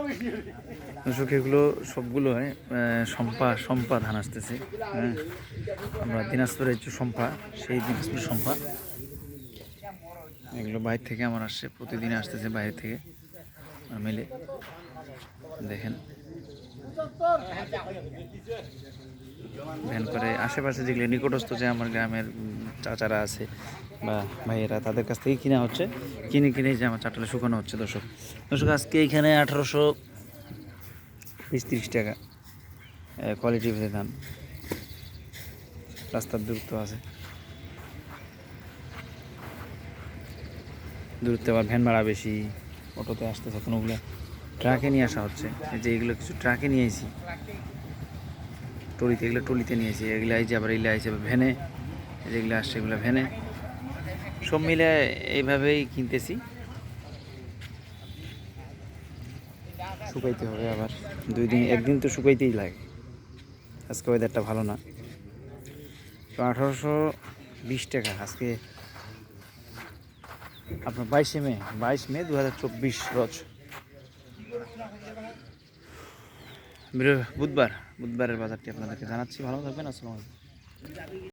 দর্শক এগুলো সবগুলো হয় আহ, সম্পা সম্পা ধান আসতেছে হ্যাঁ। আমরা দিনাজপুরের যে সম্পা সেই দিনাজপুর সম্পা এগুলো বাইরে থেকে আমার আসছে প্রতিদিন আসতেছে বাইরে থেকে। মিলে দেখেন। ভ্যান করে আশেপাশে যেগুলো নিকটস্থ যে আমার গ্রামের চাচারা আছে বা ভাইয়েরা, তাদের কাছ থেকে কিনা হচ্ছে, কিনে কিনে যে আমার চাটালে শুকানো হচ্ছে, দর্শক। দর্শক, আজকে এখানে আঠারোশো বিশ টাকা কোয়ালিটি ভেদে ধান। রাস্তার দূরত্ব আছে। দূরত্বে আবার ভ্যান ভাড়া বেশি, অটোতে আসতেছে কোনোগুলো। ট্রাকে নিয়ে আসা হচ্ছে। যে এগুলো কিছু ট্রাকে নিয়ে এসেছি টলিতে, এগুলো টলিতে নিয়েছি এগুলো আইছে আবার এগুলো আইছে ভ্যানে। যেগুলো আসছে এগুলো ভ্যানে সব মিলে এইভাবেই কিনতেছি। শুকাইতে হবে আবার। দুই দিন, একদিন তো শুকাইতেই লাগে। আজকে ওয়েদারটা ভালো না। তো আঠারোশো বিশ টাকা আজকে। আপনার বাইশে মে, বাইশ মে দু হাজার চব্বিশ রোজ। বুধবার, বুধবারের বাজারটি আপনাদেরকে জানাচ্ছি। ভালো থাকবেন আলাইকুম।